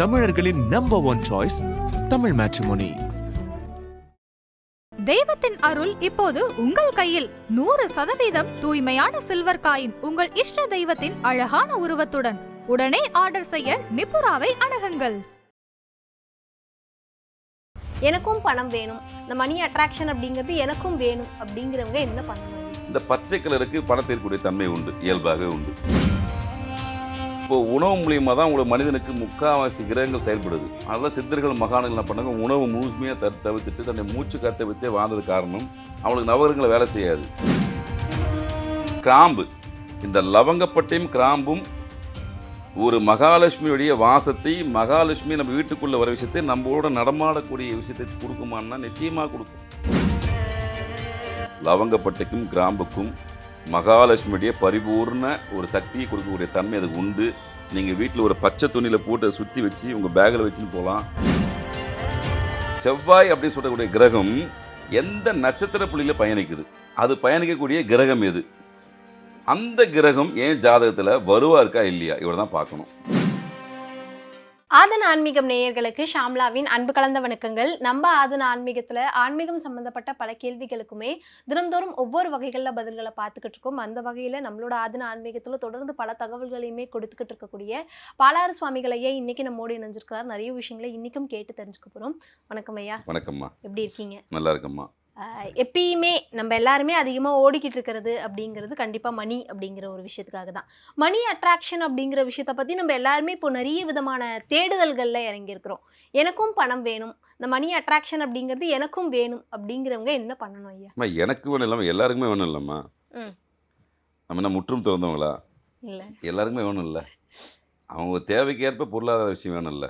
தமிழர்களின் number one choice Tamil matrimony தெய்வத்தின் அருள் இப்போது உங்கள் கையில். நூறு சதவீதம் தூய்மையான சில்வர் காயின் உங்கள் இஷ்ட தெய்வத்தின் அழகான உருவத்துடன். உடனே ஆர்டர் செய்ய நிப்புராவை அணுகுங்கள். எனக்கும் பணம் வேணும். இந்த மணி அட்ராக்ஷன் அப்படிங்கிறது எனக்கும் வேணும் அப்படிங்கிறவங்க என்ன பண்ணணும் இந்த பச்சை கலருக்கு பணத்திற்குரிய தன்மை உண்டு இயல்பாகவே உண்டு. இப்போ உணவு மூலியமாக தான் உங்களோட மனிதனுக்கு முக்காவாசி கிரகங்கள் செயல்படுது. அதெல்லாம் சித்தர்கள் மகான்கள் என்ன பண்ணாங்க உணவு முழுமையாக த தவிர்த்துட்டு தன்னை மூச்சு காத்த வைத்தே வாழ்ந்தது காரணம் அவங்களுக்கு நவகரங்களை வேலை செய்யாது. கிராம்பு. இந்த லவங்கப்பட்டையும் கிராம்பும் ஒரு மகாலட்சுமியுடைய வாசத்தை மகாலட்சுமி நம்ம வீட்டுக்குள்ளே வர விஷயத்தை நம்மளோட நடமாடக்கூடிய விஷயத்தை கொடுக்குமான்னா நிச்சயமாக கொடுக்கும். லவங்கப்பட்டைக்கும் கிராம்புக்கும் மகாலட்சுமியுடைய பரிபூர்ண ஒரு சக்தியை கொடுக்கக்கூடிய தன்மை அதுக்கு உண்டு. நீங்கள் வீட்டில் ஒரு பச்சை துணியில் போட்டு அதை சுற்றி வச்சு உங்கள் பேக்கில் வச்சுன்னு போகலாம் செவ்வாய் அப்படின்னு சொல்லக்கூடிய கிரகம் எந்த நட்சத்திர புள்ளியில் பயணிக்குது? அது பயணிக்கக்கூடிய கிரகம் எது? அந்த கிரகம் ஏன் ஜாதகத்தில் வருவா இருக்கா இல்லையா? இவர் தான் பார்க்கணும். ஆதன் ஆன்மீகம் நேயர்களுக்கு ஷாம்லாவின் அன்பு கலந்த வணக்கங்கள். நம்ம ஆதன் ஆன்மீகத்துல ஆன்மீகம் சம்பந்தப்பட்ட பல கேள்விகளுக்குமே தினம்தோறும் ஒவ்வொரு வகைகளில் பதில்களை பார்த்துக்கிட்டு இருக்கோம். அந்த வகையில நம்மளோட ஆதன் ஆன்மீகத்துல தொடர்ந்து பல தகவல்களையுமே கொடுத்துக்கிட்டு இருக்கக்கூடிய பாலாறு சுவாமிகளையே இன்னைக்கு நம்மோடு இணைஞ்சிருக்கிறார். நிறைய விஷயங்களை இன்னைக்கும் கேட்டு தெரிஞ்சுக்க போறோம். வணக்கம் ஐயா. வணக்கம்மா. எப்படி இருக்கீங்க? நல்லா இருக்கம்மா. எப்பயுமே நம்ம எல்லாருமே அதிகமாக ஓடிக்கிட்டு இருக்கிறது அப்படிங்கிறது கண்டிப்பாக மணி அப்படிங்கிற ஒரு விஷயத்துக்காக தான். மணி அட்ராக்ஷன் அப்படிங்கிற விஷயத்தை பற்றி நம்ம எல்லாருமே இப்போ நிறைய விதமான தேடுதல்களில் இறங்கியிருக்கிறோம். எனக்கும் பணம் வேணும். இந்த மணி அட்ராக்ஷன் அப்படிங்கிறது எனக்கும் வேணும் அப்படிங்கிறவங்க என்ன பண்ணணும் ஐயா? அம்மா எனக்கு வேணும் இல்லாமல் எல்லாருக்குமே வேணும் இல்லைம்மா. ம். நம்ம முற்றும் திறந்தவங்களா? இல்லை. எல்லாருக்குமே வேணும் இல்லை. அவங்க தேவைக்கு ஏற்ப பொருளாதார விஷயம் வேணும் இல்லை.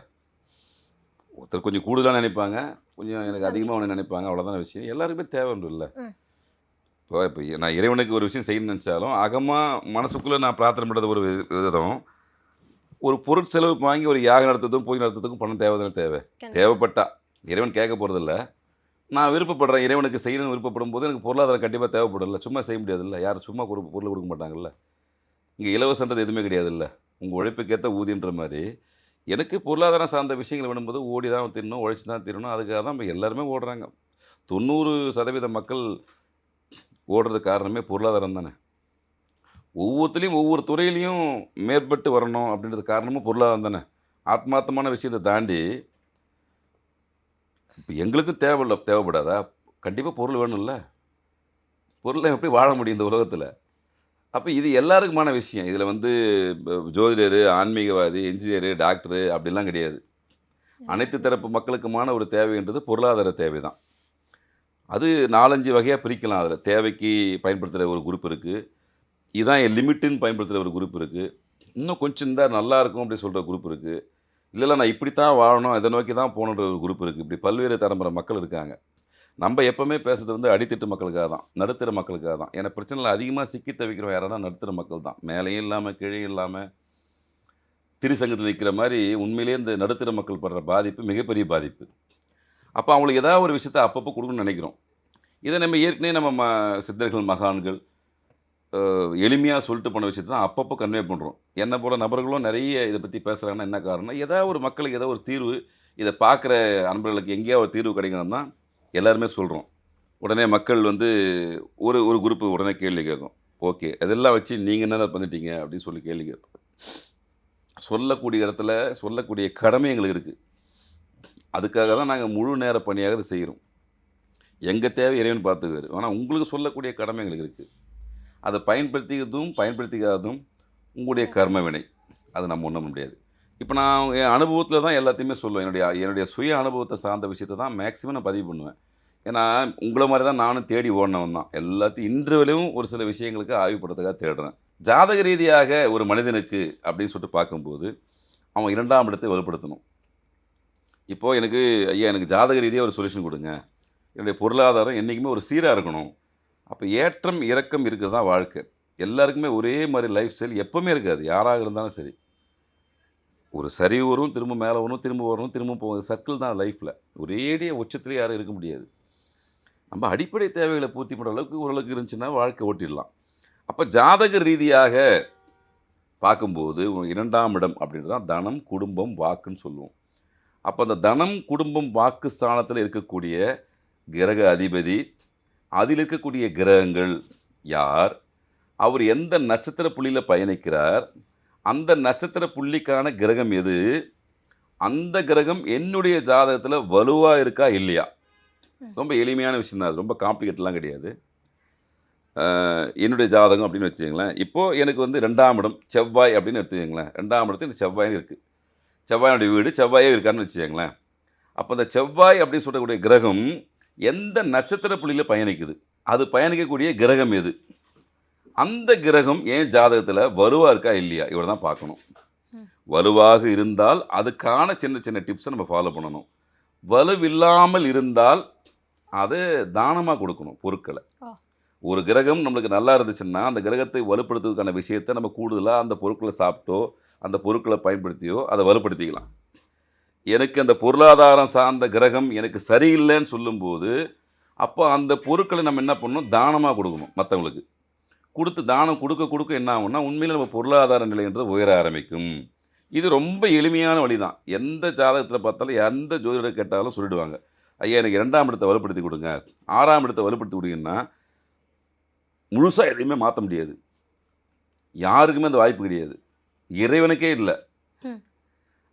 ஒருத்தர் கொஞ்சம் கூடுதலாக நினைப்பாங்க. கொஞ்சம் எனக்கு அதிகமாக ஒன்று நினைப்பாங்க. அவ்வளோதான விஷயம். எல்லாருக்குமே தேவை உண்டு இல்லை. இப்போ இப்போ நான் இறைவனுக்கு ஒரு விஷயம் செய்யணும்னு நினச்சாலும் அகமாக மனசுக்குள்ளே நான் பிரார்த்தனை பண்ணுறது ஒரு விதம். ஒரு பொருட்செலவு வாங்கி ஒரு யாகம் நடத்துறதும் பூஜை நடத்துறதுக்கும் பணம் தேவை. தானே தேவை தேவைப்பட்டா இறைவன் கேட்க போகிறதில்ல நான் விருப்பப்படுறேன் இறைவனுக்கு செய்யணும்னு விருப்பப்படும் போது எனக்கு பொருளாதாரம் கண்டிப்பாக தேவைப்படல. சும்மா செய்ய முடியாதுல்ல. யாரும் சும்மா பொருள் கொடுக்க மாட்டாங்கல்ல. இங்கே இலவசன்றது எதுவுமே கிடையாதுல்ல. உங்கள் உழைப்புக்கேற்ற ஊதியன்ற மாதிரி எனக்கு பொருளாதாரம் சார்ந்த விஷயங்கள் விடும்போது ஓடி தான் தின்னணும் உழைச்சி தான் தின்னணும். அதுக்காக தான் இப்போ எல்லாருமே ஓடுறாங்க. தொண்ணூறு சதவீத மக்கள் ஓடுறதுக்கு காரணமே பொருளாதாரம் தானே. ஒவ்வொருத்துலேயும் ஒவ்வொரு துறையிலையும் மேற்பட்டு வரணும் அப்படின்றது காரணமும் பொருளாதாரம் தானே. ஆத்மார்த்தமான விஷயத்தை தாண்டி இப்போ எங்களுக்கும் தேவையில்ல தேவைப்படாதா? கண்டிப்பாக பொருள் வேணும்ல. பொருளை எப்படி வாழ முடியும் இந்த உலகத்தில்? அப்போ இது எல்லாருக்குமான விஷயம். இதில் வந்து ஜோதிடர் ஆன்மீகவாதி இன்ஜினியரு டாக்டரு அப்படிலாம் கிடையாது. அனைத்து தரப்பு மக்களுக்குமான ஒரு தேவைன்றது பொருளாதார தேவை தான் அது நாலஞ்சு வகையாக பிரிக்கலாம். அதில் தேவைக்கு பயன்படுத்துகிற ஒரு குரூப் இருக்குது இதான் என் லிமிட்டுன்னு பயன்படுத்துகிற ஒரு குரூப் இருக்குது இன்னும் கொஞ்சம் இருந்தால் நல்லா இருக்கும் அப்படி சொல்கிற குரூப் இருக்குது இல்லைல்ல நான் இப்படித்தான் வாழணும். இதை நோக்கி தான் போகணுன்ற ஒரு குரூப் இருக்குது இப்படி பல்வேறு தரம்புற மக்கள் இருக்காங்க. நம்ம எப்போவுமே பேசுறது வந்து அடித்தட்டு மக்களுக்காக தான் நடுத்தர மக்களுக்காக தான். ஏன்னா பிரச்சனையில் அதிகமாக சிக்கி தவிக்கிறோம் யாரானா நடுத்தர மக்கள் தான். மேலேயும் இல்லாமல் கீழே இல்லாமல் திருசங்கத்தில் நிற்கிற மாதிரி உண்மையிலேயே இந்த நடுத்தர மக்கள் படுற பாதிப்பு மிகப்பெரிய பாதிப்பு. அப்போ அவங்களுக்கு ஏதாவது ஒரு விஷயத்தை அப்பப்போ கொடுக்கணும்னு நினைக்கிறோம். இதை நம்ம ஏற்கனவே நம்ம ம சித்தர்கள் மகான்கள் எளிமையாக சொல்லிட்டு போன விஷயத்தை தான் அப்பப்போ கன்வே பண்ணுறோம் என்னை போல நபர்களும் நிறைய இதை பற்றி பேசுகிறாங்கன்னா என்ன காரணம்? ஏதாவது ஒரு மக்களுக்கு ஏதாவது ஒரு தீர்வு இதை பார்க்குற அன்பர்களுக்கு எங்கேயாவது ஒரு தீர்வு கிடைக்கணும்னா எல்லாருமே சொல்கிறோம் உடனே மக்கள் வந்து ஒரு ஒரு குரூப்பு உடனே கேள்வி கேட்கும். ஓகே அதெல்லாம் வச்சு நீங்கள் என்ன பண்ணிட்டீங்க? அப்படின்னு சொல்லி கேள்வி கேட்போம் சொல்லக்கூடிய இடத்துல சொல்லக்கூடிய கடமை எங்களுக்கு இருக்குது அதுக்காக தான் நாங்கள் முழு நேர பணியாக இதை செய்கிறோம் எங்கள் தேவை இறைவன் பார்த்துக்காரு ஆனால் உங்களுக்கு சொல்லக்கூடிய கடமை எங்களுக்கு இருக்குது அதை பயன்படுத்திக்கிறதும் பயன்படுத்திக்காததும் உங்களுடைய கர்ம வினை. அது நம்ம ஒன்றும் முடியாது. இப்போ நான் என் அனுபவத்தில் தான் எல்லாத்தையுமே சொல்லுவேன். என்னுடைய என்னுடைய சுய அனுபவத்தை சார்ந்த விஷயத்தை தான் மேக்ஸிமம் நான் பதிவு பண்ணுவேன். ஏன்னா உங்களை மாதிரி தான் நானும் தேடி ஓடினவன் தான். எல்லாத்தையும் இன்று வரையும் ஒரு சில விஷயங்களுக்கு ஆய்வுப்படுறதுக்காக தேடுறேன். ஜாதக ரீதியாக ஒரு மனிதனுக்கு அப்படின்னு சொல்லிட்டு பார்க்கும்போது அவன் இரண்டாம் இடத்தை வலுப்படுத்தணும். இப்போது எனக்கு ஐயா எனக்கு ஜாதக ரீதியாக ஒரு சொல்யூஷன் கொடுங்க. என்னுடைய பொருளாதாரம் என்றைக்குமே ஒரு சீராக இருக்கணும். அப்போ ஏற்றம் இறக்கம் இருக்கிறது தான் வாழ்க்கை. எல்லாருக்குமே ஒரே மாதிரி லைஃப் ஸ்டைல் எப்போவுமே இருக்காது. யாராக இருந்தாலும் சரி. ஒரு சரிவு வரும் திரும்ப மேலே வரும் திரும்ப வரும் திரும்ப போகும் சர்க்கிள் தான் லைஃப்பில் ஒரேடிய உச்சத்துலேயே யாரும் இருக்க முடியாது. நம்ம அடிப்படை தேவைகளை பூர்த்தி பண்ணுற அளவுக்கு ஓரளவுக்கு இருந்துச்சுன்னா வாழ்க்கை ஓட்டிடலாம். அப்போ ஜாதக ரீதியாக பார்க்கும்போது இரண்டாம் இடம் அப்படின்றது தான் தனம் குடும்பம் வாக்குன்னு சொல்லுவோம். அப்போ அந்த தனம் குடும்பம் வாக்கு ஸ்தானத்தில் இருக்கக்கூடிய கிரக அதிபதி அதில் இருக்கக்கூடிய கிரகங்கள் யார்? அவர் எந்த நட்சத்திர புள்ளியில் பயணிக்கிறார்? அந்த நட்சத்திர புள்ளிக்கான கிரகம் எது? அந்த கிரகம் என்னுடைய ஜாதகத்தில் வலுவாக இருக்கா இல்லையா? ரொம்ப எளிமையான விஷயம் தான் அது ரொம்ப காம்ப்ளிகேட்லாம் கிடையாது. என்னுடைய ஜாதகம் அப்படின்னு வச்சுக்கங்களேன். இப்போது எனக்கு வந்து ரெண்டாம் இடம் செவ்வாய் அப்படின்னு எடுத்துக்கங்களேன். ரெண்டாம் இடத்துல இந்த செவ்வாய்னு இருக்குது செவ்வாயினுடைய வீடு செவ்வாயே இருக்கான்னு வச்சுக்கங்களேன். அப்போ அந்த செவ்வாய் அப்படின்னு சொல்லக்கூடிய கிரகம் எந்த நட்சத்திர புள்ளியில் பயணிக்குது? அது பயணிக்கக்கூடிய கிரகம் எது? அந்த கிரகம் ஏன் ஜாதகத்தில் வலுவாக இருக்கா இல்லையா? இவர் தான் பார்க்கணும். வலுவாக இருந்தால் அதுக்கான சின்ன சின்ன டிப்ஸை நம்ம ஃபாலோ பண்ணணும். வலுவில்லாமல் இருந்தால் அது தானமாக கொடுக்கணும் பொருட்களை. ஒரு கிரகம் நம்மளுக்கு நல்லா இருந்துச்சுன்னா அந்த கிரகத்தை வலுப்படுத்துவதற்கான விஷயத்தை நம்ம கூடுதலாக அந்த பொருட்களை சாப்பிட்டோ அந்த பொருட்களை பயன்படுத்தியோ அதை வலுப்படுத்திக்கலாம். எனக்கு அந்த பொருளாதாரம் சார்ந்த கிரகம் எனக்கு சரியில்லைன்னு சொல்லும்போது அப்போ அந்த பொருட்களை நம்ம என்ன பண்ணணும்? தானமாக கொடுக்கணும் மற்றவங்களுக்கு கொடுத்து தானம் கொடுக்க கொடுக்க என்ன ஆகும்னா உண்மையில் நம்ம பொருளாதார நிலைன்றது உயர ஆரம்பிக்கும். இது ரொம்ப எளிமையான வழி தான் எந்த ஜாதகத்தில் பார்த்தாலும் எந்த ஜோதிடர் கேட்டாலும் சொல்லிடுவாங்க. ஐயா எனக்கு இரண்டாம் இடத்தை வலுப்படுத்தி கொடுங்க. ஆறாம் இடத்தை வலுப்படுத்தி கொடுங்கன்னா முழுசாக எதையுமே மாற்ற முடியாது. யாருக்குமே அந்த வாய்ப்பு கிடையாது. இறைவனுக்கே இல்லை.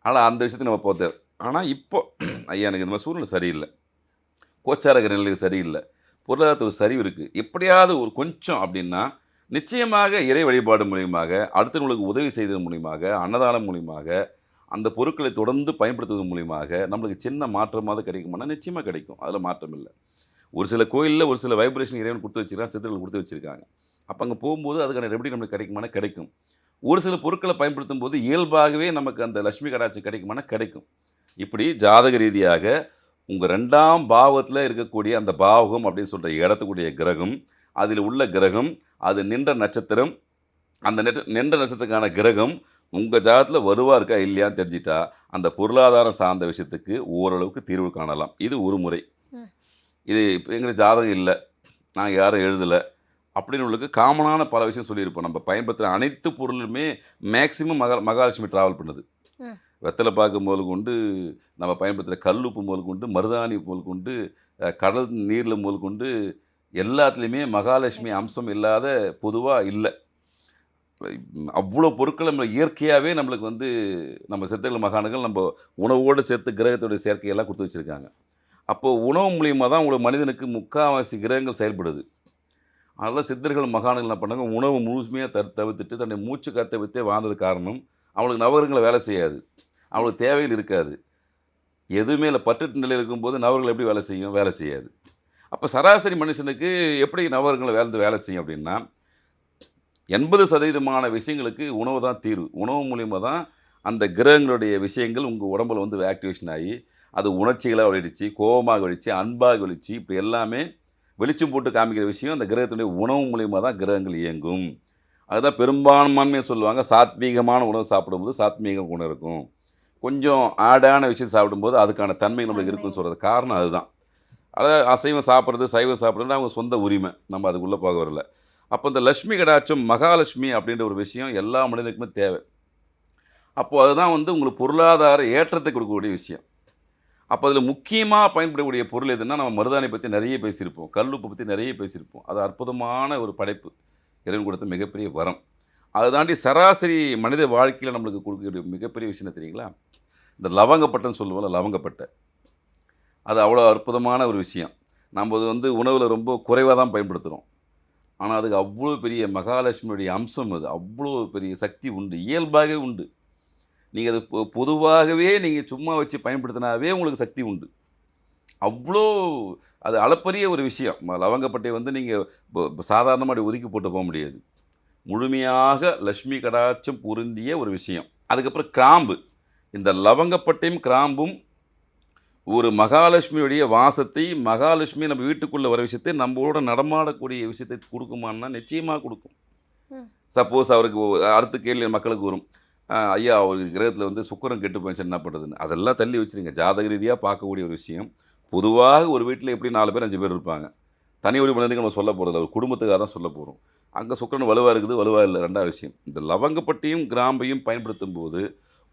ஆனால் அந்த விஷயத்தை நம்ம போத்த ஆனால் இப்போ ஐயா எனக்கு இந்த மாதிரி சூழ்நிலை சரியில்லை. கோச்சாரக நிலை சரியில்லை. பொருளாதாரத்தில் சரிவு இருக்குது எப்படியாவது ஒரு கொஞ்சம் அப்படின்னா நிச்சயமாக இறை வழிபாடு மூலியமாக அடுத்தவங்களுக்கு உதவி செய்தது மூலியமாக அன்னதானம் மூலியமாக அந்த பொருட்களை தொடர்ந்து பயன்படுத்துவது மூலியமாக நம்மளுக்கு சின்ன மாற்றமாவது கிடைக்குமானா நிச்சயமாக கிடைக்கும். அதில் மாற்றம் இல்லை. ஒரு சில கோயிலில் ஒரு சில வைப்ரேஷன் இறைவன் கொடுத்து வச்சிருக்காங்க சித்தர்கள் கொடுத்து வச்சுருக்காங்க. அப்போ அங்கே போகும்போது அதுக்கான ரெபடி நம்மளுக்கு கிடைக்குமானா கிடைக்கும். ஒரு சில பொருட்களை பயன்படுத்தும் போது இயல்பாகவே நமக்கு அந்த லட்சுமி கடாட்சி கிடைக்குமானா கிடைக்கும். இப்படி ஜாதக ரீதியாக உங்கள் ரெண்டாம் பாவத்தில் இருக்கக்கூடிய அந்த பாவகம் அப்படின்னு சொல்கிற இடத்துக்குரிய கிரகம் அதில் உள்ள கிரகம் அது நின்ற நட்சத்திரம். அந்த நெட்ட நின்ற நட்சத்திரத்துக்கான கிரகம் உங்கள் ஜாதகத்தில் வருவா இருக்கா இல்லையான்னு தெரிஞ்சிட்டா அந்த பொருளாதாரம் சார்ந்த விஷயத்துக்கு ஓரளவுக்கு தீர்வு காணலாம். இது ஒரு முறை. இது இப்போ எங்களுக்கு ஜாதகம் இல்லை. நாங்கள் யாரும் எழுதலை. அப்படின்னு உங்களுக்கு காமனான பல விஷயம் சொல்லியிருப்போம். நம்ம பயன்படுத்துகிற அனைத்து பொருளுமே மேக்சிமம் மகா மகாலட்சுமி ட்ராவல் பண்ணுது. வெத்தலை பாக்கு முதல் கொண்டு நம்ம பயன்படுத்துகிற கல்லுப்பு முதல் கொண்டு மருதாணி முதல் கொண்டு கடல் நீரில் முதல் கொண்டு எல்லாத்துலேயுமே மகாலட்சுமி அம்சம் இல்லாத பொதுவாக இல்லை. அவ்வளோ பொருட்கள் நம்ம இயற்கையாகவே நம்மளுக்கு வந்து நம்ம சித்தர்கள் மகான்கள் நம்ம உணவோடு சேர்த்து கிரகத்தோடைய சேர்க்கையெல்லாம் கொடுத்து வச்சுருக்காங்க. அப்போது உணவு மூலியமாக தான் உங்களுக்கு மனிதனுக்கு முக்கால்வாசி கிரகங்கள் செயல்படுது. அதனால் சித்தர்கள் மகான்கள் என்ன பண்ணாங்க உணவு முழுமையாக தரு தவிர்த்துட்டு தன்னை மூச்சு காத்தை வைத்தே வாழ்ந்தது காரணம் அவங்களுக்கு நவகரங்களை வேலை செய்யாது. அவங்களுக்கு தேவையில் இருக்காது. எதுவுமே இல்லை பட்டுட்டு நிலையில் இருக்கும்போது நவர்கள் எப்படி வேலை செய்யும்? வேலை செய்யாது. அப்போ சராசரி மனுஷனுக்கு எப்படி நவகரங்களை வேலை வேலை செய்யும் அப்படின்னா எண்பது சதவீதமான விஷயங்களுக்கு உணவு தான் தீர்வு. உணவு மூலியமாக தான் அந்த கிரகங்களுடைய விஷயங்கள் உங்கள் உடம்புல வந்து ஆக்டிவேஷன் ஆகி அது உணர்ச்சிகளாக வெளிச்சு கோபமாக வெளிச்சு அன்பாக வெளிச்சு இப்படி எல்லாமே வெளிச்சம் போட்டு காமிக்கிற விஷயம் அந்த கிரகத்தினுடைய உணவு மூலியமாக தான் கிரகங்கள் இயங்கும். அதுதான் பெரும்பான்மையாக சொல்லுவாங்க. சாத்வீகமான உணவு சாப்பிடும்போது சாத்வீக குணம் இருக்கும். கொஞ்சம் ஆடான விஷயம் சாப்பிடும்போது அதுக்கான தன்மை நம்மளுக்கு இருக்குன்னு சொல்கிறது காரணம் அதுதான். அதாவது அசைவம் சாப்பிட்றது சைவம் சாப்பிட்றது அவங்க சொந்த உரிமை. நம்ம அதுக்குள்ளே போக வரல. அப்போ இந்த லக்ஷ்மி கடாட்சம் மகாலட்சுமி அப்படின்ற ஒரு விஷயம் எல்லா மனிதனுக்குமே தேவை. அப்போது அதுதான் வந்து உங்களுக்கு பொருளாதார ஏற்றத்தை கொடுக்கக்கூடிய விஷயம். அப்போ அதில் முக்கியமாக பயன்படக்கூடிய பொருள் எதுன்னா நம்ம மருதாணி பற்றி நிறைய பேசியிருப்போம். கல்லுப்பு பற்றி நிறைய பேசியிருப்போம். அது அற்புதமான ஒரு படைப்பு. இறைவன் கொடுத்த மிகப்பெரிய வரம். அதை தாண்டி சராசரி மனித வாழ்க்கையில் நம்மளுக்கு கொடுக்கக்கூடிய மிகப்பெரிய விஷயம் தெரியுங்களா? இந்த லவங்கப்பட்டைன்னு சொல்லுவோம்ல லவங்கப்பட்டை. அது அவ்வளோ அற்புதமான ஒரு விஷயம். நம்ம அது வந்து உணவில் ரொம்ப குறைவாக தான் பயன்படுத்துகிறோம் ஆனால் அதுக்கு அவ்வளோ பெரிய மகாலட்சுமியுடைய அம்சம் அது. அவ்வளோ பெரிய சக்தி உண்டு. இயல்பாகவே உண்டு. நீங்கள் அது பொ- பொதுவாகவே நீங்கள் சும்மா வச்சு பயன்படுத்தினாவே உங்களுக்கு சக்தி உண்டு. அவ்வளோ அது அளப்பரிய ஒரு விஷயம். லவங்கப்பட்டையை லவங்கப்பட்டை வந்து நீங்கள் சாதாரணமாக அப்படி ஒதுக்கி போட்டு போக முடியாது. முழுமையாக லக்ஷ்மி கடாட்சம் பொருந்திய ஒரு விஷயம். அதுக்கப்புறம் கிராம்பு. இந்த லவங்கப்பட்டையும் கிராம்பும் ஒரு மகாலட்சுமியுடைய வாசத்தை மகாலட்சுமி நம்ம வீட்டுக்குள்ளே வர விஷயத்தை நம்மளோட நடமாடக்கூடிய விஷயத்தை கொடுக்குமான்னா நிச்சயமாக கொடுக்கும். சப்போஸ் அவருக்கு அடுத்த கேள்வி மக்களுக்கு வரும். ஐயா அவருக்கு கிரகத்தில் வந்து சுக்கரம் கெட்டு போச்சு என்ன பண்ணுறதுன்னு அதெல்லாம் தள்ளி வச்சுருங்க. ஜாதக ரீதியாக பார்க்கக்கூடிய ஒரு விஷயம். பொதுவாக ஒரு வீட்டில் எப்படி நாலு பேர் அஞ்சு பேர் இருப்பாங்க. தனி ஒரு மனிதனுக்கு நம்ம சொல்ல போகிறதில்ல ஒரு குடும்பத்துக்காக தான் சொல்ல போகிறோம் அங்கே சுக்கரன் வலுவாக இருக்குது வலுவாக இல்லை ரெண்டாவது விஷயம். இந்த லவங்கப்பட்டியும் கிராம்பையும் பயன்படுத்தும் போது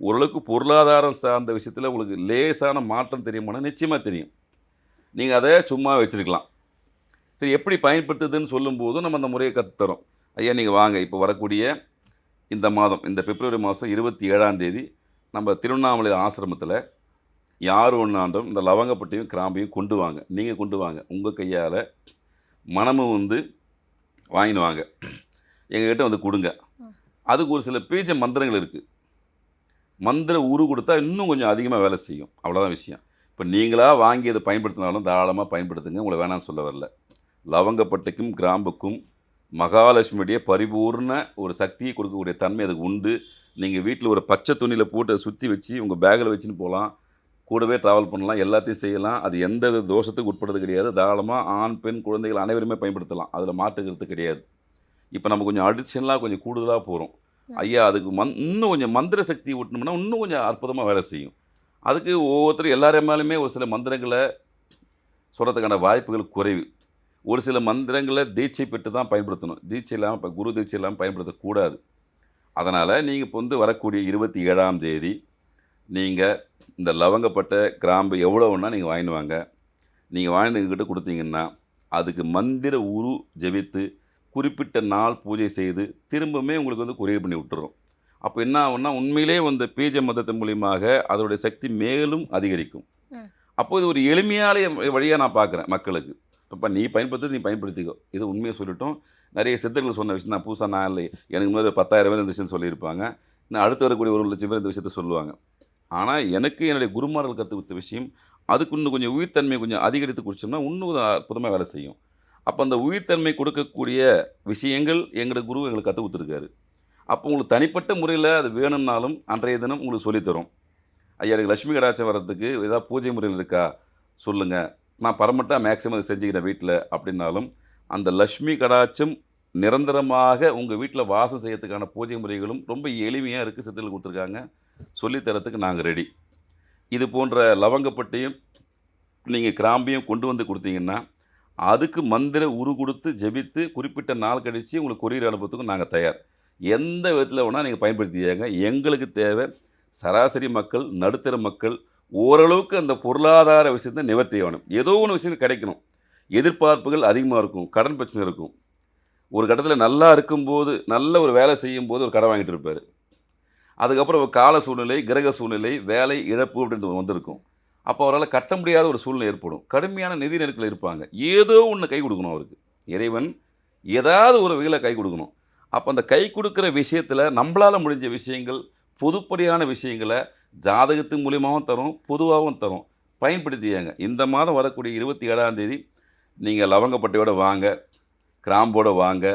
ஓரளவுக்கு பொருளாதாரம் சார்ந்த விஷயத்தில் உங்களுக்கு லேசான மாற்றம் தெரியுமானா நிச்சயமாக தெரியும். நீங்கள் அதை சும்மா வச்சுருக்கலாம். சரி எப்படி பயன்படுத்துதுன்னு சொல்லும்போதும் நம்ம அந்த முறையை கற்றுத்தரோம் ஐயா நீங்கள் வாங்க. இப்போ வரக்கூடிய இந்த மாதம் இந்த பிப்ரவரி மாதம் இருபத்தி ஏழாம் தேதி நம்ம திருவண்ணாமலை ஆசிரமத்தில் யார் ஒன்றாண்டும் இந்த லவங்கப்பட்டியும் கிராம்பையும் கொண்டு வாங்க. நீங்கள் கொண்டு வாங்க. உங்கள் கையால் மனமும் வந்து வாங்கின்னு வாங்க. எங்ககிட்ட வந்து கொடுங்க. அதுக்கு ஒரு சில பீஜ மந்திரங்கள் இருக்குது மந்திர உரு கொடுத்தா இன்னும் கொஞ்சம் அதிகமாக வேலை செய்யும். அவ்வளோதான் விஷயம். இப்போ நீங்களாக வாங்கி அதை பயன்படுத்தினாலும் தாராளமாக பயன்படுத்துங்க. உங்களை வேணாம்னு சொல்ல வரல. லவங்கப்பட்டைக்கும் கிராம்புக்கும் மகாலட்சுமியுடைய பரிபூர்ண ஒரு சக்தியை கொடுக்கக்கூடிய தன்மை அதுக்கு உண்டு. நீங்கள் வீட்டில் ஒரு பச்சை துணியில் போட்டு அதை சுற்றி வச்சு உங்கள் பேக்கில் வச்சுன்னு போகலாம் கூடவே ட்ராவல் பண்ணலாம். எல்லாத்தையும் செய்யலாம். அது எந்த தோஷத்துக்கு உட்படுறது கிடையாது. தாராளமாக ஆண் பெண் குழந்தைகள் அனைவருமே பயன்படுத்தலாம். அதில் மாற்றுக்கிறது கிடையாது. இப்போ நம்ம கொஞ்சம் அடிஷனலாக கொஞ்சம் கூடுதலாக போகிறோம் ஐயா அதுக்கு மந் இன்னும் கொஞ்சம் மந்திர சக்தி ஊட்டினோம்னா இன்னும் கொஞ்சம் அற்புதமாக வேலை செய்யும். அதுக்கு ஒவ்வொருத்தரும் எல்லாரும் மேலுமே ஒரு சில மந்திரங்களை சொல்கிறதுக்கான வாய்ப்புகள் குறைவு. ஒரு சில மந்திரங்களை தீட்சை பெற்று தான் பயன்படுத்தணும். தீட்சை இல்லாமல் இப்போ குரு தீட்சை இல்லாமல் பயன்படுத்தக்கூடாது அதனால் நீங்கள் இப்போ வந்து வரக்கூடிய இருபத்தி ஏழாம் தேதி நீங்கள் இந்த லவங்கப்பட்ட கிராம்பு எவ்வளோன்னா நீங்கள் வாங்கிடுவாங்க நீங்கள் வாங்கினதுக்கிட்ட கொடுத்தீங்கன்னா அதுக்கு மந்திர உரு ஜெபித்து குறிப்பிட்ட நாள் பூஜை செய்து திரும்பவுமே உங்களுக்கு வந்து கொரியர் பண்ணி விட்டுறோம். அப்போ என்ன ஆகும்னா உண்மையிலே வந்து பீஜ மதத்தின் மூலியமாக அதோடைய சக்தி மேலும் அதிகரிக்கும். அப்போ இது ஒரு எளிமையான வழியாக நான் பார்க்குறேன் மக்களுக்கு. இப்போ நீ பயன்படுத்து நீ பயன்படுத்திக்கோ. இது உண்மையை சொல்லிட்டோம். நிறைய சித்தர்கள் சொன்ன விஷயம் நான் புதுசாக நான் இல்லை. எனக்கு முன்னாடி ஒரு பத்தாயிரம் பேர் இந்த விஷயம் சொல்லியிருப்பாங்க. இன்னும் அடுத்து வரக்கூடிய ஒரு லட்சம் பேர் இந்த விஷயத்த சொல்லுவாங்க. ஆனால் எனக்கு என்னுடைய குருமார்கள் கற்று கொடுத்த விஷயம் அதுக்கு இன்னும் கொஞ்சம் உயிர்த்தன்மை கொஞ்சம் அதிகரித்து குடிச்சோம்னா இன்னும் அற்புதமாக வேலை செய்யும். அப்போ அந்த உயிர்த்தன்மை கொடுக்கக்கூடிய விஷயங்கள் எங்களுக்கு குரு எங்களுக்கு கற்றுக் கொடுத்துருக்காரு. அப்போ உங்களுக்கு தனிப்பட்ட முறையில் அது வேணும்னாலும் அன்றைய தினம் உங்களுக்கு சொல்லித்தரோம். ஐயா எனக்கு லட்சுமி கடாச்சம் வர்றதுக்கு ஏதாவது பூஜை முறையில் இருக்கா? சொல்லுங்கள் நான் பரமட்டாக மேக்ஸிமம் அதை செஞ்சுக்கிறேன் வீட்டில் அப்படின்னாலும் அந்த லக்ஷ்மி கடாட்சம் நிரந்தரமாக உங்கள் வீட்டில் வாசம் செய்யறதுக்கான பூஜை முறைகளும் ரொம்ப எளிமையாக இருக்குது சித்தர்கள் கொடுத்துருக்காங்க. சொல்லித்தரத்துக்கு நாங்கள் ரெடி இது போன்ற லவங்கப்பட்டையும் நீங்கள் கிராம்பியும் கொண்டு வந்து கொடுத்தீங்கன்னா அதுக்கு மந்திர உரு கொடுத்து ஜெபித்து குறிப்பிட்ட நாள் கழித்து உங்களுக்கு கொரியர் அனுப்புறதுக்கும் நாங்கள் தயார். எந்த விதத்தில் வேணால் நீங்கள் பயன்படுத்தியாங்க எங்களுக்கு தேவை சராசரி மக்கள் நடுத்தர மக்கள் ஓரளவுக்கு அந்த பொருளாதார விஷயத்தை நிவர்த்தி வேணும் ஏதோ ஒன்று விஷயம் கிடைக்கணும். எதிர்பார்ப்புகள் அதிகமாக இருக்கும். கடன் பிரச்சனை இருக்கும். ஒரு கட்டத்தில் நல்லா இருக்கும்போது நல்ல ஒரு வேலை செய்யும் போது ஒரு கடன் வாங்கிட்டு இருப்பார். அதுக்கப்புறம் ஒரு கால சூழ்நிலை கிரக சூழ்நிலை வேலை இழப்பு அப்படின்றது வந்திருக்கும். அப்போ அவரால் கட்ட முடியாத ஒரு சூழ்நிலை ஏற்படும். கடுமையான நிதி நெருக்கத்தில் இருப்பாங்க. ஏதோ ஒன்று கை கொடுக்கணும் அவருக்கு. இறைவன் ஏதாவது ஒரு வகையில் கை கொடுக்கணும். அப்போ அந்த கை கொடுக்குற விஷயத்தில் நம்மளால் முடிஞ்ச விஷயங்கள் பொதுப்படியான விஷயங்களை ஜாதகத்து மூலியமாகவும் தரும் பொதுவாகவும் தரும். பயன்படுத்தியாங்க இந்த மாதம் வரக்கூடிய இருபத்தி ஏழாம் தேதி நீங்கள் லவங்கப்பட்டையோடு வாங்க கிராம்போட வாங்க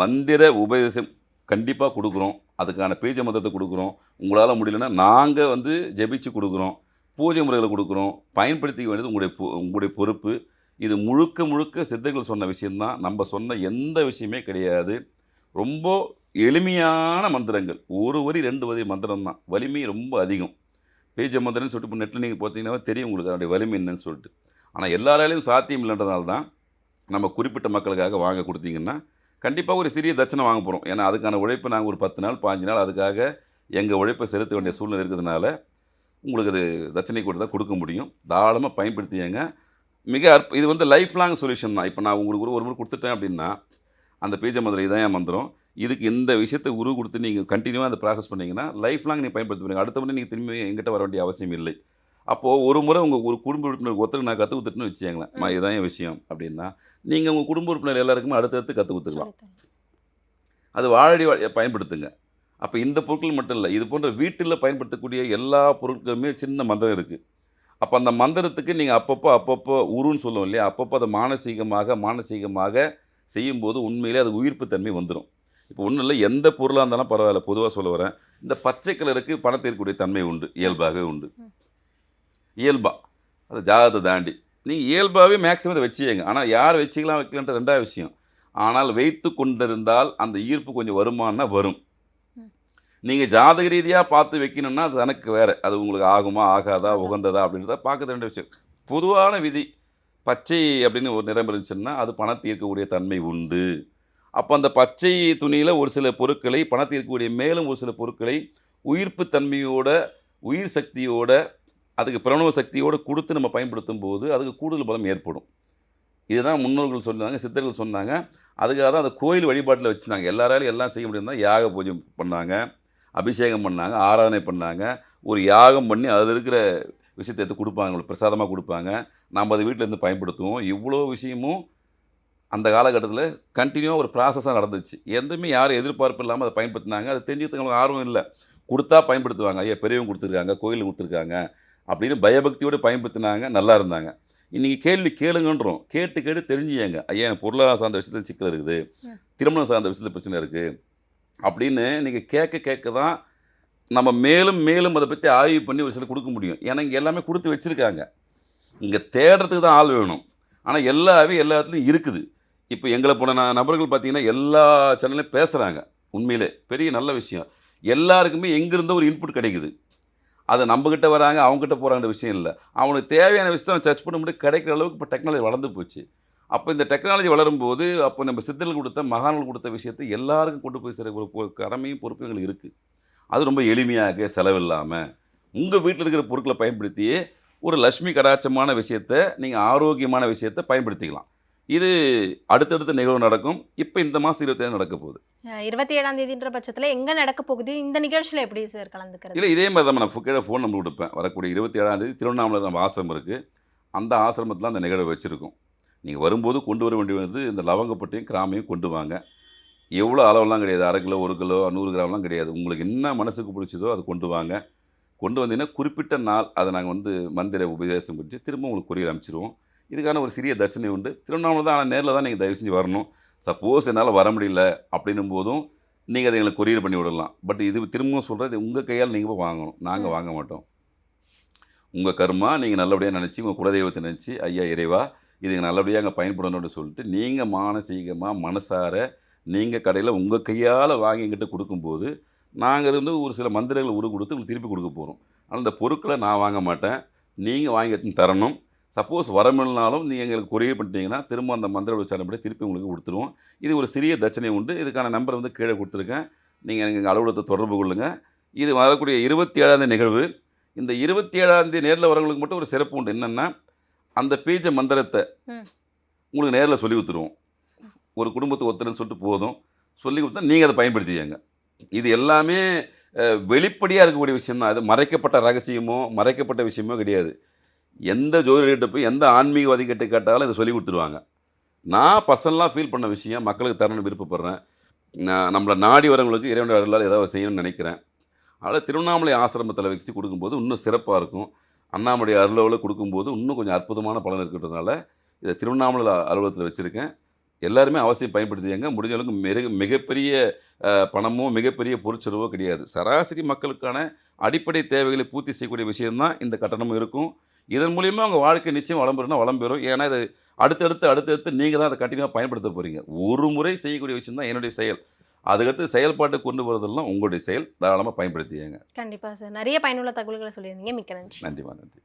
மந்திர உபதேசம் கண்டிப்பாக கொடுக்குறோம். அதுக்கான பேஜ மதத்தை கொடுக்குறோம். உங்களால் முடியலன்னா நாங்கள் வந்து ஜெபிச்சு கொடுக்குறோம். பூஜை முறைகளை கொடுக்குறோம் பயன்படுத்திக்க வேண்டியது உங்களுடைய பொ- உங்களுடைய பொறுப்பு. இது முழுக்க முழுக்க சித்தர்கள் சொன்ன விஷயம்தான். நம்ம சொன்ன எந்த விஷயமே கிடையாது. ரொம்ப எளிமையான மந்திரங்கள். ஒரு வரி ரெண்டு வரி மந்திரம் தான் வலிமை ரொம்ப அதிகம். பேஜ மந்திரம்னு சொல்லிட்டு இப்போ நெட்டில் நீங்கள் பார்த்தீங்கன்னா தெரியும் உங்களுக்கு அதனுடைய வலிமை என்னன்னு சொல்லிட்டு. ஆனால் எல்லாராலையும் சாத்தியம் இல்லைன்றதுனால தான் நம்ம குறிப்பிட்ட மக்களுக்காக வாங்க கொடுத்தீங்கன்னா கண்டிப்பாக ஒரு சிறிய தட்சணை வாங்க போகிறோம் ஏன்னா அதுக்கான உழைப்பை நாங்கள் ஒரு பத்து நாள் பாஞ்சு நாள் அதுக்காக எங்கள் உழைப்பை செலுத்த வேண்டிய சூழ்நிலை இருக்கிறதுனால உங்களுக்கு அது தட்சணை கூட தான் கொடுக்க முடியும். தாராளமாக பயன்படுத்தியங்க மிக அற்ப இது வந்து லைஃப் லாங் சொல்யூஷன் தான். இப்போ நான் உங்களுக்கு ஒரு ஒரு முறை கொடுத்துட்டேன் அப்படின்னா அந்த பீஜ மந்திரம் இதான் என் மந்திரம். இதுக்கு இந்த விஷயத்தை உரு கொடுத்து நீங்கள் கண்டினியூவாக அந்த ப்ராசஸ் பண்ணீங்கன்னா லைஃப் லாங் நீங்கள் பயன்படுத்த முடியும் அடுத்த முறை நீங்கள் திரும்பி எங்கிட்ட வர வேண்டிய அவசியம் இல்லை. அப்போது ஒரு முறை உங்கள் ஒரு குடும்ப உறுப்பினர் ஒருத்தருக்கு நான் கற்றுக் கொடுத்துட்டுன்னு வச்சுக்கங்களேன். மா. இதுதான் என் விஷயம் அப்படின்னா நீங்கள் உங்கள் குடும்ப உறுப்பினர் எல்லாருக்குமே அடுத்தடுத்து கற்றுக் கொடுத்துக்கலாம். அது வாழடி பயன்படுத்துங்க. அப்போ இந்த பொருட்கள் மட்டும் இல்லை இது போன்ற வீட்டில் பயன்படுத்தக்கூடிய எல்லா பொருட்களுமே சின்ன மந்திரம் இருக்குது அப்போ அந்த மந்திரத்துக்கு நீங்கள் அப்பப்போ அப்பப்போ உருன்னு சொல்லுவோம் இல்லையா? அப்பப்போ அதை மானசீகமாக மானசீகமாக செய்யும்போது உண்மையிலே அது உயிர்ப்பு தன்மை வந்துடும் இப்போ ஒன்றும் இல்லை எந்த பொருளாக இருந்தாலும் பரவாயில்ல பொதுவாக சொல்ல வரேன். இந்த பச்சை கலருக்கு பணத்தை இருக்கக்கூடிய தன்மை உண்டு இயல்பாகவே உண்டு. இயல்பா. அது ஜாதகத்தை தாண்டி. நீங்கள் இயல்பாகவே மேக்ஸிமம் இதை வச்சுக்கங்க. ஆனால் யார் வச்சுக்கலாம் வைக்கலான்ற ரெண்டாவது விஷயம். ஆனால் வைத்து கொண்டிருந்தால் அந்த ஈர்ப்பு கொஞ்சம் வருமானா வரும். நீங்கள் ஜாதக ரீதியாக பார்த்து வைக்கணும்னா அது எனக்கு வேறு. அது உங்களுக்கு ஆகுமா ஆகாதா உகந்ததா அப்படின்றத பார்க்கறது ரெண்டு விஷயம். பொதுவான விதி பச்சை அப்படின்னு ஒரு நிறம் இருந்துச்சுன்னா அது பணத்தை ஈர்க்கக்கூடிய தன்மை உண்டு. அப்போ அந்த பச்சை துணியில் ஒரு சில பொருட்களை பணத்தில் இருக்கக்கூடிய மேலும் ஒரு சில பொருட்களை உயிர்ப்பு தன்மையோட உயிர் சக்தியோட அதுக்கு பிரணவ சக்தியோடு கொடுத்து நம்ம பயன்படுத்தும் போது அதுக்கு கூடுதல் பலம் ஏற்படும். இதுதான் முன்னோர்கள் சொன்னாங்க சித்தர்கள் சொன்னாங்க. அதுக்காக தான் அந்த கோயில் வழிபாட்டில் வச்சுருந்தாங்க எல்லாராலையும் எல்லாம் செய்ய முடியும் யாக பூஜை பண்ணாங்க. அபிஷேகம் பண்ணாங்க ஆராதனை பண்ணாங்க ஒரு யாகம் பண்ணி அதில் இருக்கிற விஷயத்தை எடுத்து கொடுப்பாங்க உங்களுக்கு பிரசாதமாக கொடுப்பாங்க. நம்ம அதை வீட்டில் இருந்து பயன்படுத்துவோம். இவ்வளோ விஷயமும் அந்த காலகட்டத்தில் கண்டினியூவாக ஒரு ப்ராசஸாக நடந்துச்சு. எதுவுமே யாரும் எதிர்பார்ப்பு இல்லாமல் அதை பயன்படுத்தினாங்க. அதை தெரிஞ்சுக்கிறவங்களுக்கு ஆர்வம் இல்லை. கொடுத்தா பயன்படுத்துவாங்க. ஐயா பெரியவங்க கொடுத்துருக்காங்க கோயில் கொடுத்துருக்காங்க அப்படின்னு பயபக்தியோடு பயன்படுத்தினாங்க நல்லா இருந்தாங்க. இன்றைக்கி கேள்வி கேளுங்கன்றோம். கேட்டு கேட்டு தெரிஞ்சுங்க. ஐயா பொருளாதார சார்ந்த விஷயத்தில் சிக்கல் இருக்குது. திருமணம் சார்ந்த விஷயத்தில் பிரச்சனை இருக்குது அப்படின்னு நீங்கள் கேட்க கேட்க தான் நம்ம மேலும் மேலும் அதை பற்றி ஆய்வு பண்ணி ஒரு சில கொடுக்க முடியும். ஏன்னா இங்கே எல்லாமே கொடுத்து வச்சுருக்காங்க. இங்கே தேடுறதுக்கு தான் ஆள் வேணும். ஆனால் எல்லாவே எல்லா இடத்துலையும் இருக்குது. இப்போ எங்களை போன நபர்கள் பார்த்திங்கன்னா எல்லா சேனல்லையும் பேசுகிறாங்க உண்மையிலே பெரிய நல்ல விஷயம். எல்லாருக்குமே எங்கேருந்தோ ஒரு இன்புட் கிடைக்குது. அது நம்மக்கிட்ட வராங்க அவங்ககிட்ட போகிறாங்கிற விஷயம் இல்லை. அவனுக்கு தேவையான விஷயத்தை சர்ச் பண்ண முடியும். கிடைக்கிற அளவுக்கு இப்போ டெக்னாலஜி வளர்ந்து போச்சு. அப்போ இந்த டெக்னாலஜி வளரும்போது அப்போ நம்ம சித்தர்கள் கொடுத்த மகான்கள் கொடுத்த விஷயத்தை எல்லாருக்கும் கொண்டு போய் சேர ஒரு கடமையும் பொறுப்பும் எங்களுக்கு இருக்குது அது ரொம்ப எளிமையாக செலவில்லாமல் உங்கள் வீட்டில் இருக்கிற பொருட்களை பயன்படுத்தியே ஒரு லட்சுமி கடாட்சமான விஷயத்தை நீங்கள் ஆரோக்கியமான விஷயத்தை பயன்படுத்திக்கலாம். இது அடுத்தடுத்த நிகழ்வு நடக்கும். இப்போ இந்த மாதம் இருபத்தேழு நடக்க போகுது. இருபத்தி ஏழாம் தேதின்ற பட்சத்துல எங்க நடக்க போகுது? இந்த நிகழ்ச்சியில எப்படி சார் கலந்துக்கிறது? இல்லை இதே மாதிரி தான் நான் கீழே ஃபோன் நம்பர் கொடுப்பேன். வரக்கூடிய இருபத்தி ஏழாம் தேதி திருவண்ணாமலை நம்ம ஆசிரமம் இருக்குது அந்த ஆசிரமத்தில் அந்த நிகழ்வை வச்சுருக்கோம். நீங்கள் வரும்போது கொண்டு வர வேண்டியது இந்த லவங்கப்பட்டையும் கிராமையும் கொண்டு வாங்க. எவ்வளோ அளவெல்லாம் கிடையாது. அரை கிலோ ஒரு கிலோ நூறு கிராம்லாம் கிடையாது. உங்களுக்கு என்ன மனசுக்கு பிடிச்சதோ அதை கொண்டு வாங்க. கொண்டு வந்தீங்கன்னா குறிப்பிட்ட நாள் அதை நாங்கள் வந்து மந்திர உபதேசம் குறித்து திரும்ப உங்களுக்கு கொரியர் அனுப்பிச்சிருவோம். இதுக்கான ஒரு சிறிய தட்சணை உண்டு. திருவண்ணாமலை தான் ஆனால் நேரில் தான் நீங்கள் தயவு செஞ்சு வரணும். சப்போஸ் என்னால் வர முடியல அப்படின்னும் போதும் நீங்கள் அதை எங்களுக்கு கொரியர் பண்ணி விடலாம். பட் இது திரும்பவும் சொல்கிறது உங்கள் கையால் நீங்கள் போய் வாங்கணும். நாங்கள் வாங்க மாட்டோம். உங்கள் கர்மா நீங்கள் நல்லபடியாக நினச்சி உங்கள் குலதெய்வத்தை நினச்சி ஐயா இறைவா இதுங்க நல்லபடியாக அங்கே பயன்படணும்னு சொல்லிட்டு நீங்கள் மானசீகமாக மனசார நீங்கள் கடையில் உங்கள் கையால் வாங்கி எங்கிட்ட கொடுக்கும்போது நாங்கள் அது வந்து ஒரு சில மந்திரங்களை உரு கொடுத்து உங்களுக்கு திருப்பி கொடுக்க போகிறோம் ஆனால் அந்த பொருட்களை நான் வாங்க மாட்டேன். நீங்கள் வாங்கி எடுத்துன்னு தரணும்? சப்போஸ் வரமில்னாலும் நீங்கள் எங்களுக்கு கொரியர் பண்ணிட்டீங்கன்னா திரும்ப அந்த மந்திர உச்சாரப்படி திருப்பி உங்களுக்கு கொடுத்துருவோம். இது ஒரு சிறிய தட்சணை உண்டு. இதுக்கான நம்பர் வந்து கீழே கொடுத்துருக்கேன். நீங்கள் எங்கள் அலுவலகத்தை தொடர்பு கொள்ளுங்கள் இது வரக்கூடிய இருபத்தி ஏழாந்தேதி நிகழ்வு. இந்த இருபத்தி ஏழாந்தேதி நேரில் வரவங்களுக்கு மட்டும் ஒரு சிறப்பு உண்டு. என்னென்னா அந்த பீஜ மந்திரத்தை. உங்களுக்கு நேரில் சொல்லி கொடுத்துருவோம். ஒரு குடும்பத்தை ஒருத்தர்னு சொல்லிட்டு போதும். சொல்லி கொடுத்தா நீங்கள் அதை பயன்படுத்திக்கங்க. இது எல்லாமே வெளிப்படையாக இருக்கக்கூடிய விஷயம் தான் அது மறைக்கப்பட்ட ரகசியமோ மறைக்கப்பட்ட விஷயமோ கிடையாது. எந்த ஜோதிடர்கிட்ட போய் எந்த ஆன்மீகவாதி கிட்ட கேட்டாலும் இதை சொல்லி கொடுத்துருவாங்க. நான் பர்சனலாக ஃபீல் பண்ண விஷயம் மக்களுக்கு தரணும்னு விருப்பப்படுறேன். நான் நம்மளை நாடி வரவங்களுக்கு இறைவனுடைய அருளால் ஏதாவது செய்யணும்னு நினைக்கிறேன். அதனால் திருவண்ணாமலை ஆசிரமத்தில் வச்சு கொடுக்கும்போது இன்னும் சிறப்பாக இருக்கும். அண்ணாமலை அருளவில் கொடுக்கும்போது இன்னும் கொஞ்சம் அற்புதமான பலன் இருக்கிறதுனால இதை திருவண்ணாமலை அலுவலகத்தில் வச்சுருக்கேன். எல்லாருமே அவசியம் பயன்படுத்தியாங்க முடிஞ்ச அளவுக்கு மிக மிகப்பெரிய பணமோ மிகப்பெரிய பொருட்செலவோ கிடையாது. சராசரி மக்களுக்கான அடிப்படை தேவைகளை பூர்த்தி செய்யக்கூடிய விஷயம்தான் இந்த கட்டணமும் இருக்கும். இதன் மூலியமாக அவங்க வாழ்க்கை நிச்சயம் வளம் வளம்பெறும் ஏன்னா இது அடுத்தடுத்து அடுத்தடுத்து நீங்கள் தான் அதை கண்டினியூவாக பயன்படுத்த போகிறீங்க ஒரு முறை செய்யக்கூடிய விஷயம் தான் என்னுடைய செயல். அதுக்கடுத்து செயல்பாட்டு கொண்டு வரதெல்லாம் உங்களுடைய செயல். தாராளமாக பயன்படுத்தியங்க கண்டிப்பா சார். நிறைய பயனுள்ள தகவல்களை சொல்லியிருந்தீங்க. மிக்க நன்றி. நன்றிமா நன்றி.